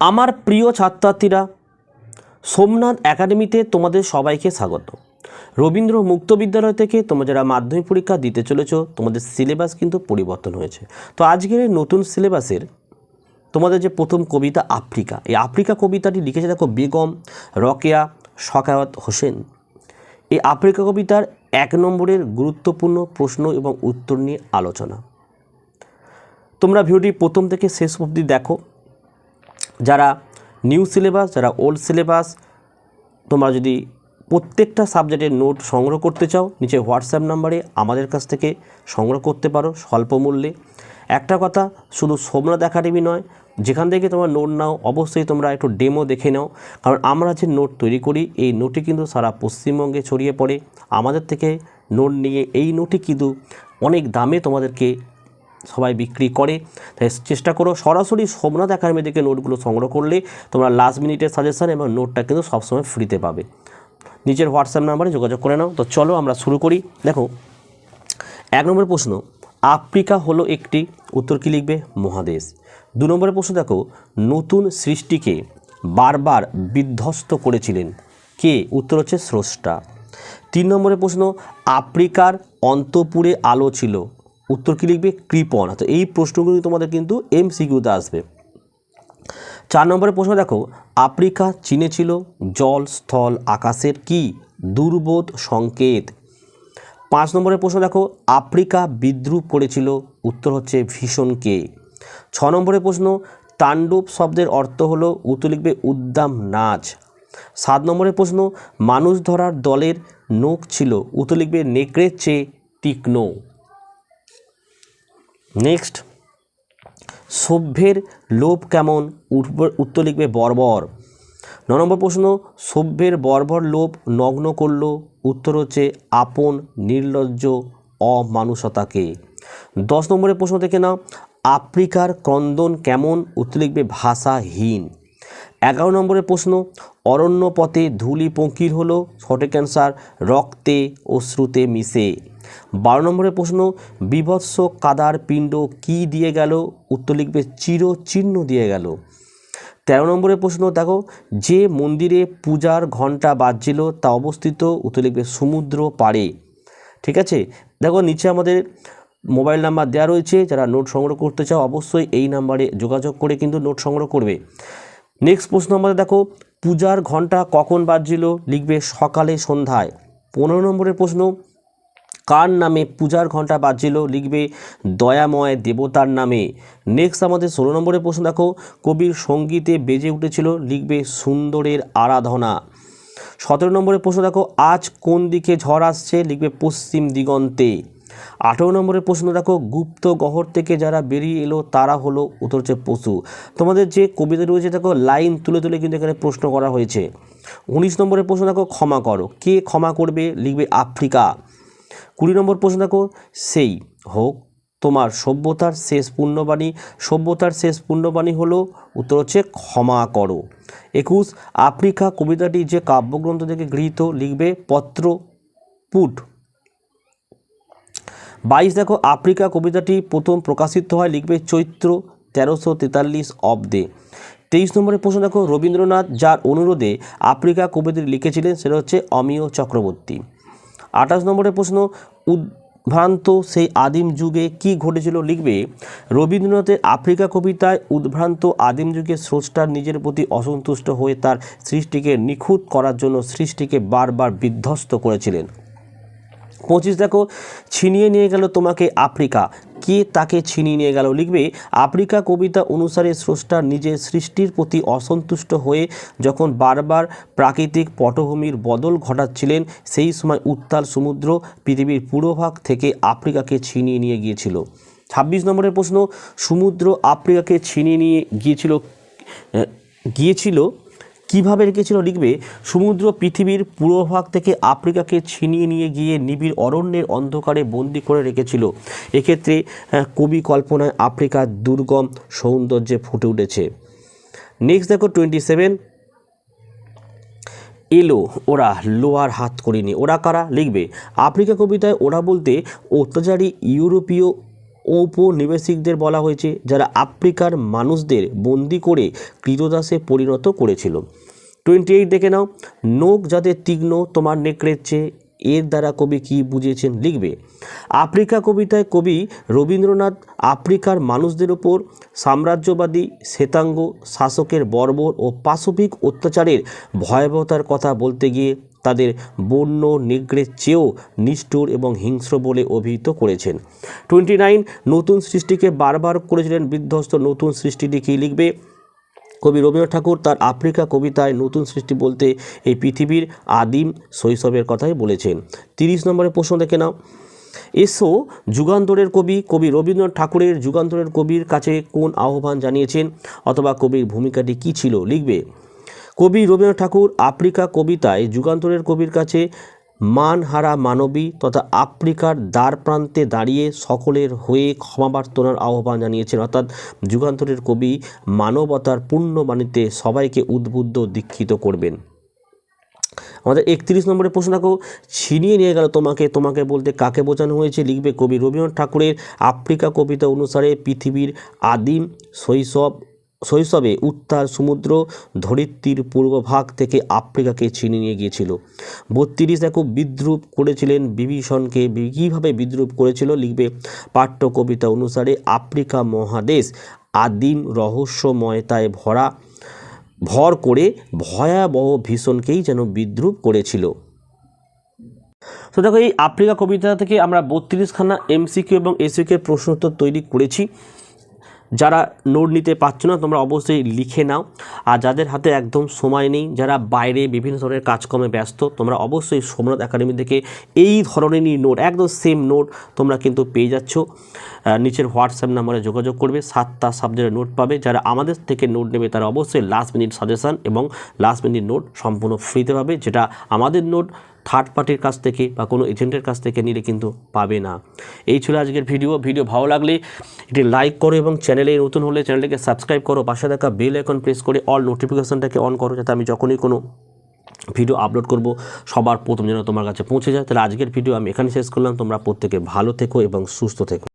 আমার প্রিয় ছাত্রছাত্রীরা, সোমনাথ একাডেমিতে তোমাদের সবাইকে স্বাগত। রবীন্দ্র মুক্ত বিদ্যালয় থেকে তোমরা যারা মাধ্যমিক পরীক্ষা দিতে চলেছো, তোমাদের সিলেবাস কিন্তু পরিবর্তন হয়েছে। তো আজকের এই নতুন সিলেবাসের তোমাদের যে প্রথম কবিতা আফ্রিকা, এই আফ্রিকা কবিতাটি লিখেছে দেখো বেগম রকেয়া শকায়ত হোসেন। এই আফ্রিকা কবিতার এক নম্বরের গুরুত্বপূর্ণ প্রশ্ন এবং উত্তর নিয়ে আলোচনা। তোমরা ভিডিওটি প্রথম থেকে শেষ অবধি দেখো। যারা নিউ সিলেবাস যারা ওল্ড সিলেবাস তোমরা যদি প্রত্যেকটা সাবজেক্টের নোট সংগ্রহ করতে চাও, নিচে হোয়াটসঅ্যাপ নাম্বারে আমাদের কাছ থেকে সংগ্রহ করতে পারো স্বল্প মূল্যে। একটা কথা, শুধু সোমনাথ একাডেমি নয়, যেখান থেকে তোমরা নোট নাও, অবশ্যই তোমরা একটু ডেমো দেখে নাও। কারণ আমরা যে নোট তৈরি করি, এই নোটটি কিন্তু সারা পশ্চিমবঙ্গে ছড়িয়ে পড়ে। আমাদের থেকে নোট নিয়ে এই নোটটি কিন্তু অনেক দামে তোমাদেরকে সবাই বিক্রি করে। তাই চেষ্টা করো, সরাসরি সোমনাথ একাডেমি থেকে নোটগুলো সংগ্রহ করলে তোমরা লাস্ট মিনিটের সাজেশন এবং নোটটা কিন্তু সবসময় ফ্রিতে পাবে। নিজের হোয়াটসঅ্যাপ নাম্বারে যোগাযোগ করে নাও। তো চলো আমরা শুরু করি। দেখো, এক নম্বর প্রশ্ন, আফ্রিকা হলো একটি, উত্তর কী লিখবে? মহাদেশ। দু নম্বরের প্রশ্ন, দেখো, নতুন সৃষ্টিকে বারবার বিধ্বস্ত করেছিলেন কে? উত্তর হচ্ছে স্রষ্টা। তিন নম্বরের প্রশ্ন, আফ্রিকার অন্তপুরে আলো ছিল। উত্তর কী লিখবে? কৃপণ তো এই প্রশ্নগুলি তোমাদের কিন্তু এম সিকিউতে আসবে। চার নম্বরের প্রশ্ন দেখো, আফ্রিকা চীনে ছিল, জল, স্থল, আকাশের কি? দুর্বোধ সংকেত। পাঁচ নম্বরের প্রশ্ন দেখো, আফ্রিকা বিদ্রুপ করেছিল, উত্তর হচ্ছে ভীষণকে ছ নম্বরের প্রশ্ন, তাণ্ডব শব্দের অর্থ হলো, উত্তর লিখবে উদ্দাম নাচ। সাত নম্বরের প্রশ্ন, মানুষ ধরার দলের নোখ ছিল, উত্তর লিখবে নেকড়ের চেয়ে তীক্ষ্ণ। নেক্সট সভ্যের লোভ কেমন? উত্তর লিখবে বর্বর। ন নম্বর প্রশ্ন, সভ্যের বর্বর লোভ নগ্ন করল। উত্তর হচ্ছে আপন, নির্লজ্জ, অমানুষতাকে। দশ নম্বরের প্রশ্ন থেকে না আফ্রিকার ক্রন্দন কেমন? উত্তর লিখবে ভাষাহীন। এগারো নম্বরের প্রশ্ন, অরণ্য পথে ধুলি পঙ্কির হলো, সঠিক অ্যান্সার রক্তে অশ্রুতে মিশে। বারো নম্বরের প্রশ্ন, বিভৎস কাদার পিণ্ড কি দিয়ে গেল? উত্তর লিখবে, চিরচিহ্ন দিয়ে গেল। তেরো নম্বরের প্রশ্ন, দেখো, যে মন্দিরে পূজার ঘণ্টা বাজছিল তা অবস্থিত, উত্তর লিখবে, সমুদ্র পাড়ে। ঠিক আছে? দেখো, নিচে আমাদের মোবাইল নাম্বার দেওয়া রয়েছে, যারা নোট সংগ্রহ করতে চাও, অবশ্যই এই নাম্বারে যোগাযোগ করে কিন্তু নোট সংগ্রহ করবে। নেক্সট প্রশ্ন আমাদের দেখো, পূজার ঘণ্টা কখন বাজছিল? লিখবে সকালে সন্ধ্যায়। পনেরো নম্বরের প্রশ্ন, কার নামে পূজার ঘণ্টা বাজছিল? লিখবে দয়াময় দেবতার নামে। নেক্সট আমাদের ষোলো নম্বরের প্রশ্ন দেখো, কবির সঙ্গীতে বেজে উঠেছিল? লিখবে সুন্দরের আরাধনা। সতেরো নম্বরের প্রশ্ন দেখো, আজ কোন দিকে ঝড় আসছে? লিখবে পশ্চিম দিগন্তে। আঠেরো নম্বরের প্রশ্ন, দেখো, গুপ্ত গহর থেকে যারা বেরিয়ে এলো, তারা হলো উত্তর হচ্ছে পশু। তোমাদের যে কবিতা রয়েছে, দেখো, লাইন তুলে তুলে কিন্তু এখানে প্রশ্ন করা হয়েছে। উনিশ নম্বরের প্রশ্ন, দেখো, ক্ষমা করো। কে ক্ষমা করবে? লিখবে আফ্রিকা। কুড়ি নম্বর প্রশ্ন, দেখো, সেই হোক, তোমার সভ্যতার শেষ পূর্ণবাণী। সভ্যতার শেষ পূর্ণবাণী হলো উত্তর হচ্ছে ক্ষমা করো। একুশ, আফ্রিকা কবিতাটি যে কাব্যগ্রন্থ থেকে গৃহীত, লিখবে পত্র পুট বাইশ দেখো, আফ্রিকা কবিতাটি প্রথম প্রকাশিত হয়, লিখবে চৈত্র তেরোশো তেতাল্লিশ অব্দে তেইশ নম্বরের প্রশ্ন দেখো, রবীন্দ্রনাথ যার অনুরোধে আফ্রিকা কবিতাটি লিখেছিলেন, সেটা হচ্ছে অমিয় চক্রবর্তী। আঠাশ নম্বরের প্রশ্ন, উদ্ভ্রান্ত সেই আদিম যুগে কি ঘটেছিল, লিখবে, রবীন্দ্রনাথের আফ্রিকা কবিতায় উদ্ভ্রান্ত আদিম যুগে স্রষ্টার নিজের প্রতি অসন্তুষ্ট হয়ে তার সৃষ্টিকে নিখুঁত করার জন্য সৃষ্টিকে বারবার বিধ্বস্ত করেছিলেন। পঁচিশ দেখো, ছিনিয়ে নিয়ে গেল তোমাকে আফ্রিকা। কে তাকে ছিনিয়ে নিয়ে গেল? লিখবে, আফ্রিকা কবিতা অনুসারে স্রষ্টা নিজের সৃষ্টির প্রতি অসন্তুষ্ট হয়ে যখন বারবার প্রাকৃতিক পটভূমির বদল ঘটাচ্ছিলেন, সেই সময় উত্তাল সমুদ্র পৃথিবীর পুরোভাগ থেকে আফ্রিকাকে ছিনিয়ে নিয়ে গিয়েছিল। ছাব্বিশ নম্বরের প্রশ্ন, সমুদ্র আফ্রিকাকে ছিনিয়ে নিয়ে গিয়েছিল গিয়েছিল কীভাবে রেখেছিল লিখবে? সমুদ্র পৃথিবীর পূর্বভাগ থেকে আফ্রিকাকে ছিনিয়ে নিয়ে গিয়ে নিবিড় অরণ্যের অন্ধকারে বন্দি করে রেখেছিল। এক্ষেত্রে কবি কল্পনায় আফ্রিকার দুর্গম সৌন্দর্যে ফুটে উঠেছে। নেক্সট দেখো টোয়েন্টি সেভেন এলো, ওরা লোয়ার হাত করিনি। ওরা কারা? লিখবে। আফ্রিকা কবিতায় ওরা বলতে, অত্যাচারী ইউরোপীয় ঔপনিবেশিকদের বলা হয়েছে, যারা আফ্রিকার মানুষদের বন্দি করে কৃতদাসে পরিণত করেছিল। টোয়েন্টি এইট দেখে নাও, নোক যাদের তীক্ষ্ণ, তোমার নেকড়ের চেয়ে, এর দ্বারা কবি কি বুঝিয়েছেন লিখবে? আফ্রিকা কবিতায় কবি রবীন্দ্রনাথ আফ্রিকার মানুষদের ওপর সাম্রাজ্যবাদী, শ্বেতাঙ্গ, শাসকের বর্বর ও পাশবিক অত্যাচারের ভয়াবহতার কথা বলতে গিয়ে তাদের বন্য নিগ্রের চেয়েও নিষ্ঠুর এবং হিংস্র বলে অভিহিত করেছেন। টোয়েন্টি নাইন নতুন সৃষ্টিকে বারবার করেছিলেন বিধ্বস্ত নতুন সৃষ্টিটি কী লিখবে কবি রবীন্দ্রনাথ ঠাকুর। তার আফ্রিকা কবিতায় নতুন সৃষ্টি বলতে এই পৃথিবীর আদিম শৈশবের কথাই বলেছেন। তিরিশ নম্বরের প্রশ্ন দেখে নাও। এসো যুগান্তরের কবি কবি রবীন্দ্রনাথ ঠাকুরের যুগান্তরের কবির কাছে কোন আহ্বান জানিয়েছেন অথবা কবির ভূমিকাটি কী ছিল? লিখবে কবি রবীন্দ্রনাথ ঠাকুর আফ্রিকা কবিতায় যুগান্তরের কবির কাছে মানহারা মানবী তথা আফ্রিকার দ্বার প্রান্তে দাঁড়িয়ে সকলের হয়ে ক্ষমা প্রার্থনার আহ্বান জানিয়েছেন। অর্থাৎ যুগান্তরের কবি মানবতার পূর্ণবাণীতে সবাইকে উদ্বুদ্ধ দীক্ষিত করবেন। আমাদের একত্রিশ নম্বরের প্রশ্ন দেখো ছিনিয়ে নিয়ে গেল তোমাকে। তোমাকে বলতে কাকে বোঝানো হয়েছে? লিখবে কবি রবীন্দ্রনাথ ঠাকুরের আফ্রিকা কবিতা অনুসারে পৃথিবীর আদিম শৈশব শৈশবে উত্তাল সমুদ্র ধরিত্রীর পূর্বভাগ থেকে আফ্রিকাকে ছিনিয়ে নিয়ে গিয়েছিল। বত্রিশ দেখো বিদ্রুপ করেছিলেন বিভীষণকে। কীভাবে বিদ্রুপ করেছিল লিখবে পাঠ্য কবিতা অনুসারে আফ্রিকা মহাদেশ আদিম রহস্যময়তায় ভরা, ভর করে ভয়াবহ ভীষণকেই যেন বিদ্রুপ করেছিল। তো দেখো এই আফ্রিকা কবিতা থেকে আমরা বত্রিশখানা এমসিকিউ এবং এসিকিউ প্রশ্ন উত্তর তৈরি করেছি। যারা নোট নিতে পারছ না, তোমরা অবশ্যই লিখে নাও। আর যাদের হাতে একদম সময় নেই, যারা বাইরে বিভিন্ন ধরনের কাজকর্মে ব্যস্ত, তোমরা অবশ্যই সোমনাথ একাডেমি থেকে এই ধরনেরই নোট, একদম সেম নোট তোমরা কিন্তু পেয়ে যাচ্ছ। নিচের হোয়াটসঅ্যাপ নাম্বারে যোগাযোগ করবে, সাতটা সাবজেক্টের নোট পাবে। যারা আমাদের থেকে নোট নেবে, তারা অবশ্যই লাস্ট মিনিট সাজেশান এবং লাস্ট মিনিট নোট সম্পূর্ণ ফ্রিতে পাবে, যেটা আমাদের নোট। থার্ড পার্টির কাছ থেকে বা কোনো এজেন্টের কাছ থেকে নিলে কিন্তু পাবে না। এই ছিল আজকের ভিডিও ভিডিও ভালো লাগলে এটি লাইক করো এবং চ্যানেলে নতুন হলে চ্যানেলটিকে সাবস্ক্রাইব করো। পাশে থাকা বেল আইকন প্রেস করে অল নোটিফিকেশানটাকে অন করো যাতে আমি যখনই কোনো ভিডিও আপলোড করব, সবার প্রথম যেন তোমার কাছে পৌঁছে যায়। তাহলে আজকের ভিডিও আমি এখানে শেষ করলাম। তোমরা প্রত্যেকে ভালো থেকো এবং সুস্থ থেকো।